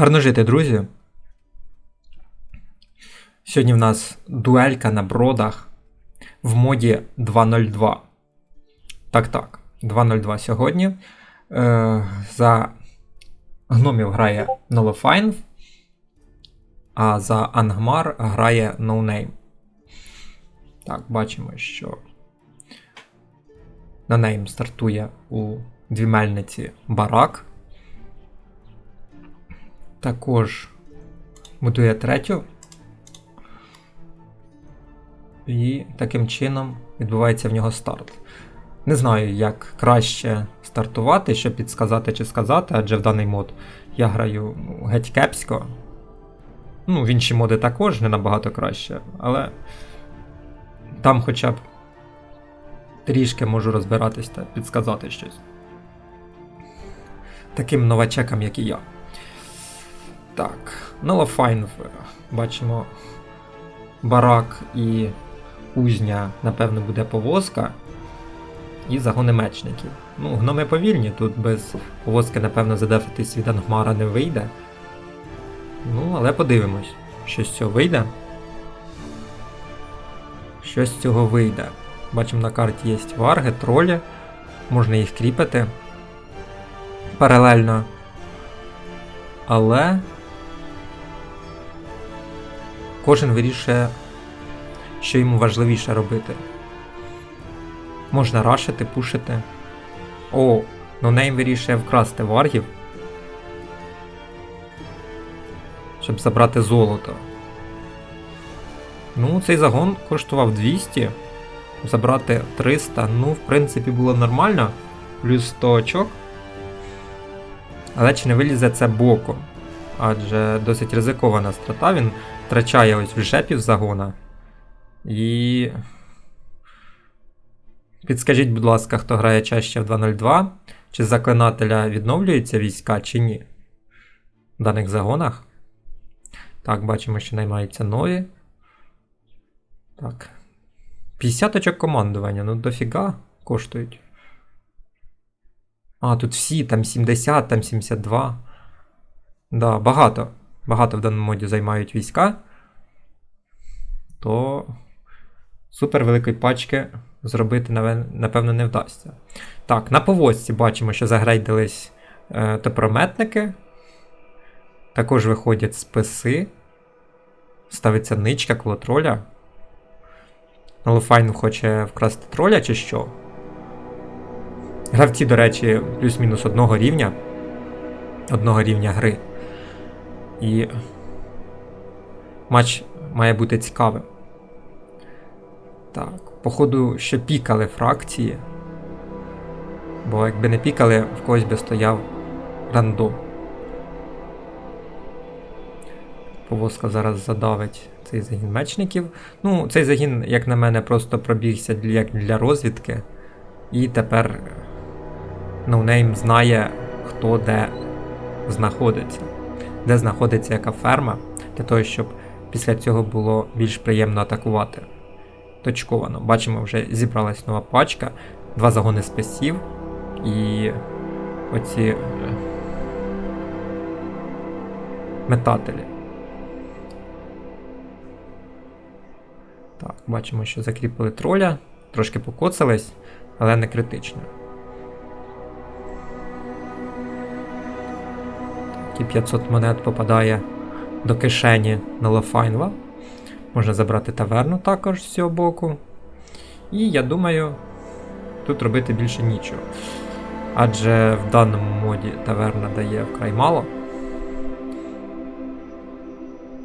Гарно жити, друзі. Сьогодні в нас дуелька на бродах в моді 2.02. Так, так, 2.02 сьогодні. Е, За гномів грає Nolofine, а за Ангмар грає No Name. Так, бачимо, що No Name стартує у дві мельниці барак. Також будує третю. І таким чином відбувається в нього старт. Не знаю, як краще стартувати, що підсказати чи сказати, адже в даний мод я граю геть кепсько. Ну, в інші моди також не набагато краще, але там хоча б трішки можу розбиратись та підсказати щось. Таким новачекам, як і я. Так, Нулафайн бачимо барак і кузня, напевно, буде повозка. І загони мечників. Ну, гноми повільні, тут без повозки, напевно, задефатись від Ангмара не вийде. Ну, але подивимось, що з цього вийде. Що з цього вийде. Бачимо, на карті є варги, тролі, можна їх кріпити паралельно. Але кожен вирішує, що йому важливіше робити. Можна рашити, пушити. О, нонейм вирішує вкрасти варгів. Щоб забрати золото. Ну, цей загон коштував 200. Забрати 300. Ну, в принципі, було нормально. Плюс 100 очок. Але чи не вилізе це боком? Адже досить ризикована страта, він втрачає ось вже пів загона. І. Підскажіть, будь ласка, хто грає чаще в 2.02, чи заклинателя відновлюються війська, чи ні? В даних загонах. Так, бачимо, що наймаються нові. Так. 50 очок командування, ну дофіга коштують. А, тут всі, там 70, там 72. Да, багато. Багато в даному моді займають війська. То супер великої пачки зробити, напевно, не вдасться. Так, на повозці бачимо, що загрейдились е, топорометники. Також виходять списи. Ставиться ничка коло троля. Налофайн хоче вкрасти троля чи що? Гравці, до речі, плюс-мінус одного рівня. Одного рівня гри. І матч має бути цікавим. Так, походу, що пікали фракції. Бо якби не пікали, в когось би стояв рандом. Повозка зараз задавить цей загін мечників. Ну, цей загін, як на мене, просто пробігся як для розвідки. І тепер ноунейм знає, хто де знаходиться, де знаходиться яка ферма, для того, щоб після цього було більш приємно атакувати. Точковано. Бачимо, вже зібралась нова пачка, два загони списів і оці метателі. Так, бачимо, що закріпили троля, трошки покоцались, але не критично. І 500 монет попадає до кишені на Лофайнва. Можна забрати таверну також з цього боку. І я думаю, тут робити більше нічого. Адже в даному моді таверна дає вкрай мало.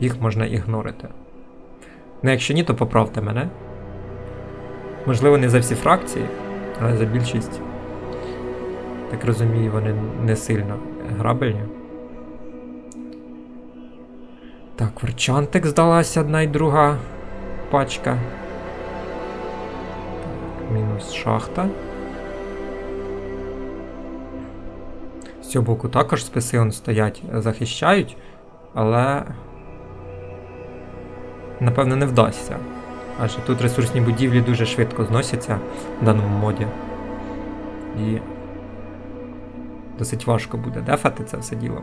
Їх можна ігнорити. Ну, якщо ні, то поправте мене. Можливо, не за всі фракції, але за більшість. Так розумію, вони не сильно грабельні. Так, Верчантик здалася одна і друга пачка. Так, Мінус шахта. З цього боку також списи он стоять, захищають, але напевно не вдасться. Адже тут ресурсні будівлі дуже швидко зносяться в даному моді. І Досить важко буде дефати це все діло.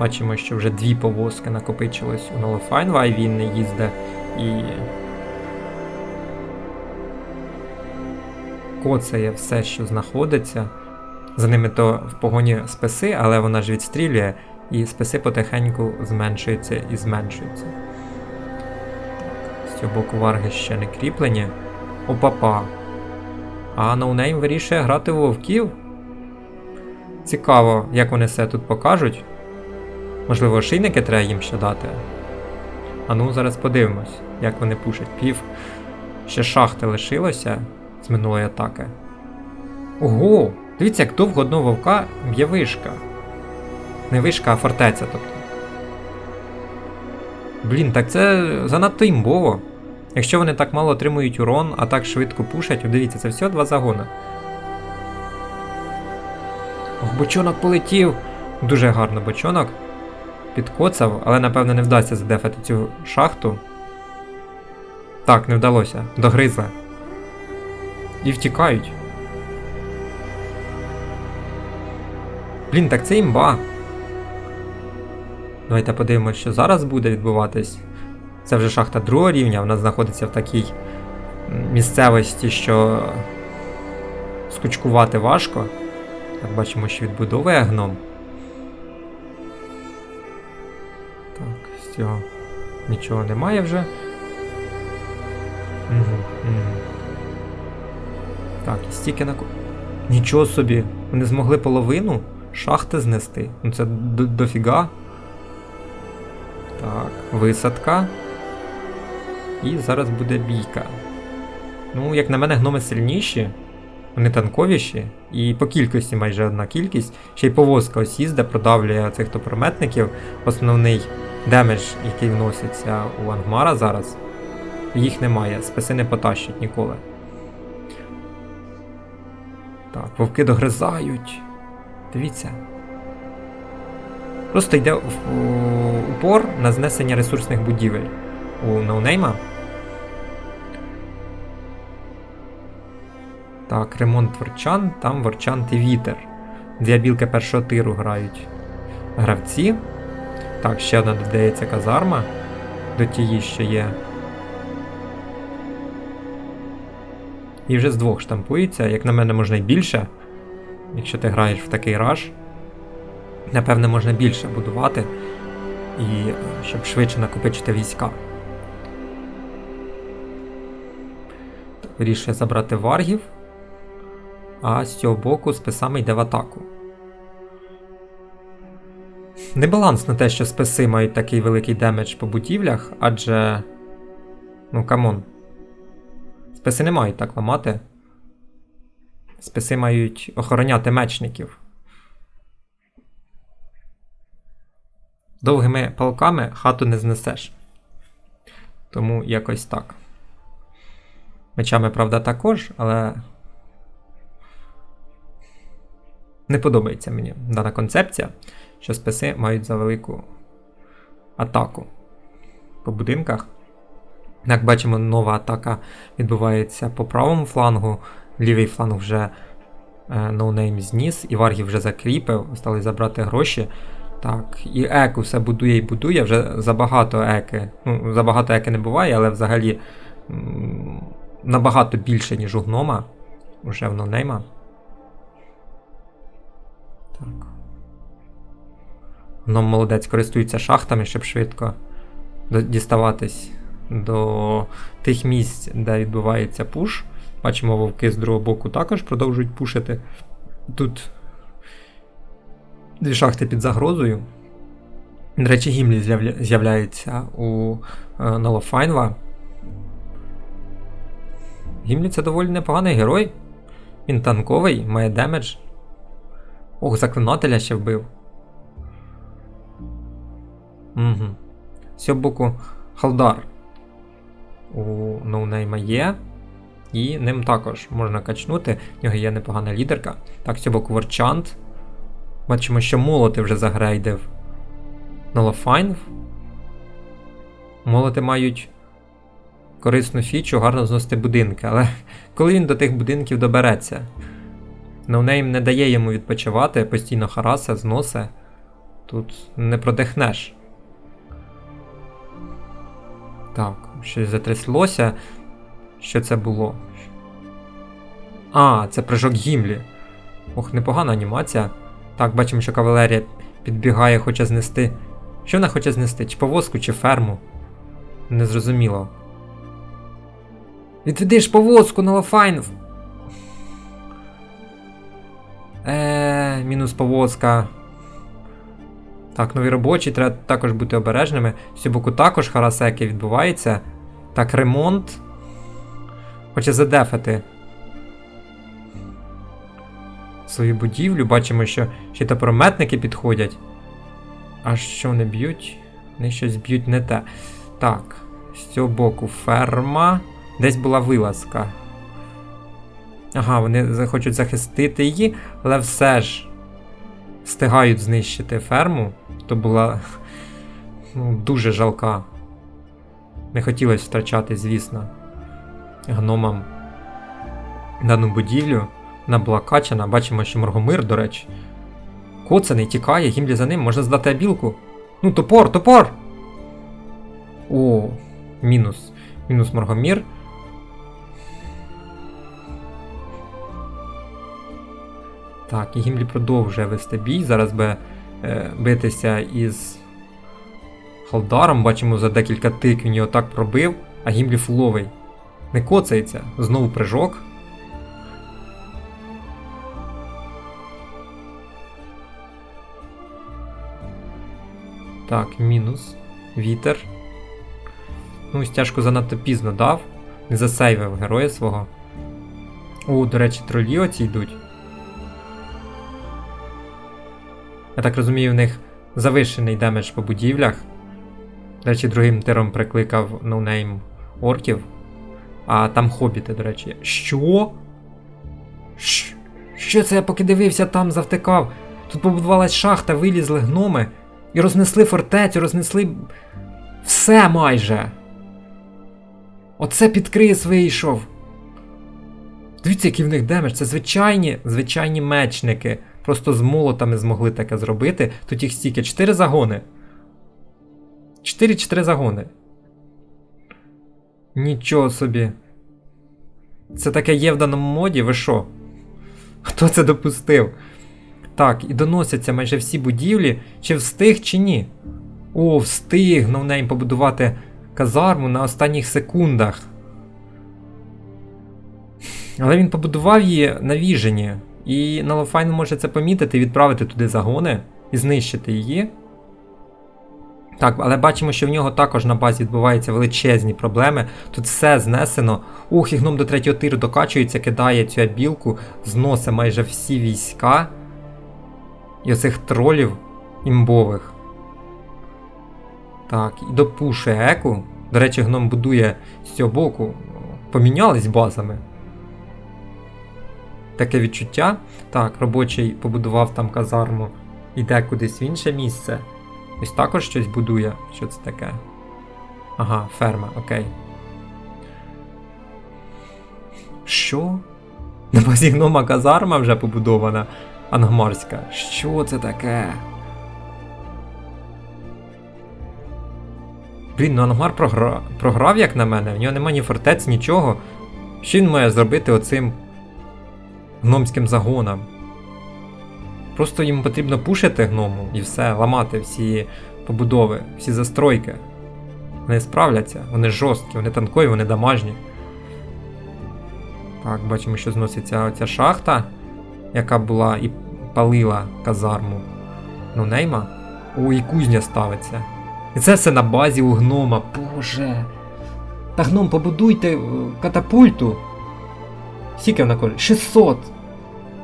Бачимо, що вже дві повозки накопичилось у Нолофайнва, і він не їздить і коцає все, що знаходиться. За ними то в погоні списи, але вона ж відстрілює, і списи потихеньку зменшуються і зменшуються. З цього боку варги ще не кріплені. Опапа. А ноунейм вирішує грати в вовків. Цікаво, як вони все тут покажуть. Можливо, шийники треба їм ще дати. А ну, зараз подивимось, як вони пушать. Пів. Ще шахти лишилося з минулої атаки. Ого! Дивіться, як довго одного вовка б'є вишка. Не вишка, а фортеця, тобто. Блін, так це занадто імбово. Якщо вони так мало отримують урон, а так швидко пушать, дивіться, це все два загони. Ох, бочонок полетів! Дуже гарно бочонок. Підкоцав, але напевно не вдасться задефати цю шахту. Так, не вдалося. Догризли. І втікають. Блін, так це імба. Давайте подивимося, що зараз буде відбуватись. Це вже шахта другого рівня, вона знаходиться в такій місцевості, що скучкувати важко. Так, бачимо, що відбудовує гном. Так, з цього нічого немає вже. Угу, угу. Так, і стільки на Нічого собі, вони змогли половину шахти знести. Ну це до- дофіга. Так, висадка. І зараз буде бійка. Ну, як на мене, гноми сильніші, вони танковіші, і по кількості майже одна кількість. Ще й повозка ось їзде, продавлює цих топорометників. Основний демедж, який вноситься у Ангмара зараз, їх немає, списи не потащать ніколи. Так, вовки догризають. Дивіться. Просто йде в- упор на знесення ресурсних будівель у ноунейма. Так, ремонт ворчан, там ворчант і вітер. Дві білки першого тиру грають гравці. Так, ще одна додається казарма до тієї, що є. І вже з двох штампується. Як на мене, можна й більше. Якщо ти граєш в такий раш, напевне, можна більше будувати, і е, щоб швидше накопичити війська. Вирішує забрати варгів, а з цього боку списами йде в атаку. Небаланс на те, що списи мають такий великий демедж по будівлях, адже. Ну, камон. Списи не мають так ламати. Списи мають охороняти мечників. Довгими палками хату не знесеш. Тому якось так. Мечами, правда, також, але. Не подобається мені дана концепція, що списи мають за велику атаку по будинках. Як бачимо, нова атака відбувається по правому флангу. Лівий фланг вже е, ноунейм зніс, і Варгів вже закріпив, стали забрати гроші. Так, і еку все будує і будує, вже забагато еки. Ну, забагато еки не буває, але взагалі набагато більше, ніж у гнома. Уже в ноунейма. Так. Гном молодець користується шахтами, щоб швидко діставатись до тих місць, де відбувається пуш. Бачимо, вовки з другого боку також продовжують пушити. Тут дві шахти під загрозою. До речі, Гімлі з'являється у е, Нолофайнва. Гімлі це доволі непоганий герой. Він танковий, має демедж. Ох, заклинателя ще вбив. Угу. З цього боку Халдар у ноунейма є. І ним також можна качнути. В нього є непогана лідерка. Так, з боку Ворчант. Бачимо, що молоти вже загрейдив Нолофайнв. Молоти мають корисну фічу, гарно зносити будинки, але коли він до тих будинків добереться? Ноунейм не дає йому відпочивати, постійно харасе, зносе. Тут не продихнеш. Так, щось затряслося. Що це було? А, це прыжок Гімлі. Ох, непогана анімація. Так, бачимо, що кавалерія підбігає, хоче знести. Що вона хоче знести? Чи повозку, чи ферму? Незрозуміло. Відведи ж повозку на Лафайн. Мінус повозка. Так, нові робочі, треба також бути обережними. З боку також харасеки відбувається. Так, ремонт. Хоче задефати свою будівлю. Бачимо, що ще топорометники підходять. А що вони б'ють? Вони щось б'ють не те. Так, з цього боку ферма. Десь була вилазка. Ага, вони захочуть захистити її, але все ж встигають знищити ферму. То була ну, дуже жалка. Не хотілося втрачати, звісно, гномам дану будівлю. Качана. Бачимо, що Моргомир, до речі. Коцаний тікає, гімлі за ним, можна здати білку. Ну, топор, топор! О, мінус. Мінус Моргомір. Так, і Гімлі продовжує вести бій. Зараз би е, битися із Халдаром. Бачимо, за декілька тик він його так пробив, а Гімлі фуловий. Не коцається. Знову прыжок. Так, мінус. Вітер. Ну, стяжку занадто пізно дав. Не засейвив героя свого. О, до речі, тролі оці йдуть. Я так розумію, в них завищений демедж по будівлях. До речі, другим тиром прикликав ноунейм орків. А там хобіти, до речі. Що? Що це я поки дивився, там завтикав? Тут побудувалась шахта, вилізли гноми і рознесли фортецю, рознесли все майже. Оце під крис вийшов. Дивіться, який в них демедж. Це звичайні, звичайні мечники. Просто з молотами змогли таке зробити. Тут їх стільки 4 загони. 4-4 загони. Нічого собі. Це таке є в даному моді, ви що? Хто це допустив? Так, і доносяться майже всі будівлі, чи встиг, чи ні. О, встиг новнейм побудувати казарму на останніх секундах. Але він побудував її на віжені. І Налофайн може це помітити, відправити туди загони і знищити її. Так, але бачимо, що в нього також на базі відбуваються величезні проблеми. Тут все знесено. Ух, і гном до третього тиру докачується, кидає цю абілку, зносить майже всі війська. І оцих тролів імбових. Так, і допушує еку. До речі, гном будує з цього боку. Помінялись базами. Таке відчуття. Так, робочий побудував там казарму, іде кудись в інше місце. Ось також щось будує. Що це таке? Ага, ферма, окей. Що? На базі гнома казарма вже побудована ангмарська. Що це таке? Блін, ну Ангмар програ... програв, як на мене, в нього немає ні фортець, нічого. Що він має зробити оцим гномським загоном? Просто їм потрібно пушити гному і все, ламати всі побудови, всі застройки. Вони справляться, вони жорсткі, вони танкові, вони дамажні. Так, бачимо, що зноситься оця шахта, яка була і палила казарму. Ну, нейма. О, і кузня ставиться. І це все на базі у гнома. Боже. Та гном, побудуйте е, катапульту. Скільки вона коштує? 600!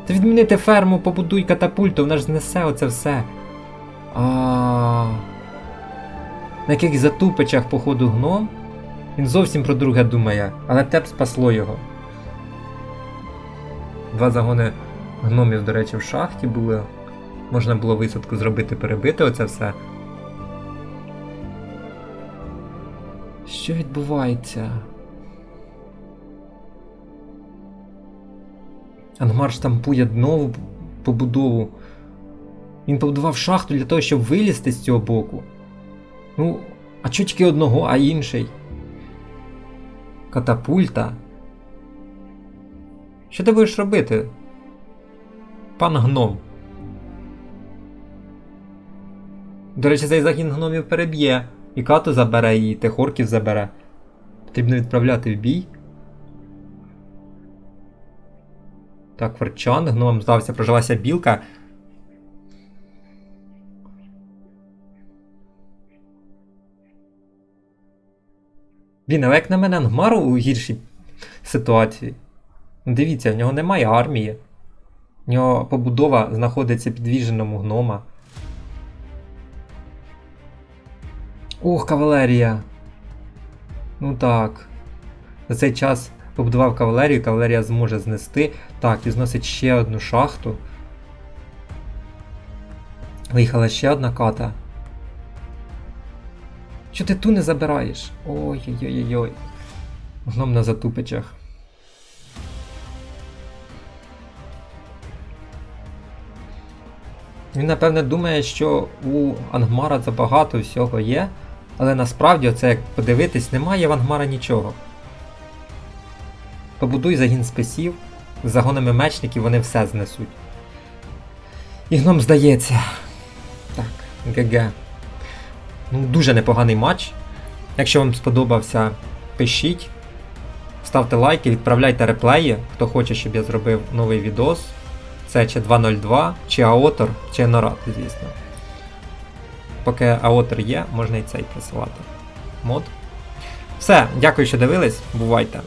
Та відмінити ферму, побудуй катапульту, вона ж знесе оце все. А. На яких затупичах, походу, гном. Він зовсім про друге думає, але те б спасло його. Два загони гномів, до речі, в шахті були. Можна було висадку зробити, перебити оце все. Що відбувається? Ангмар штампує нову побудову. Він побудував шахту для того, щоб вилізти з цього боку. Ну, а чого тільки одного, а інший? Катапульта. Що ти будеш робити? Пан гном. До речі, цей загін гномів переб'є. І кату забере, і техорків забере. Потрібно відправляти в бій. Так, Форчан, гномам здався, прожилася білка. Він, але як на мене, Ангмару у гіршій ситуації. Дивіться, в нього немає армії. В нього побудова знаходиться під віженом гнома. Ох, кавалерія. Ну так. За цей час побудував кавалерію, кавалерія зможе знести. Так, і зносить ще одну шахту. Виїхала ще одна ката. Що ти ту не забираєш? Ой-ой-ой-ой. Гном на затупичах. Він, напевне, думає, що у Ангмара забагато всього є, але насправді, оце як подивитись, немає в Ангмара нічого. Побудуй загін списів, з загонами мечників вони все знесуть. І гном здається. Так, ГГ. Ну, дуже непоганий матч. Якщо вам сподобався, пишіть, ставте лайки, відправляйте реплеї, хто хоче, щоб я зробив новий відос. Це чи 2.02, чи Аотор, чи Норат, звісно. Поки Аотор є, можна і цей присилати. Мод. Все, дякую, що дивились. Бувайте!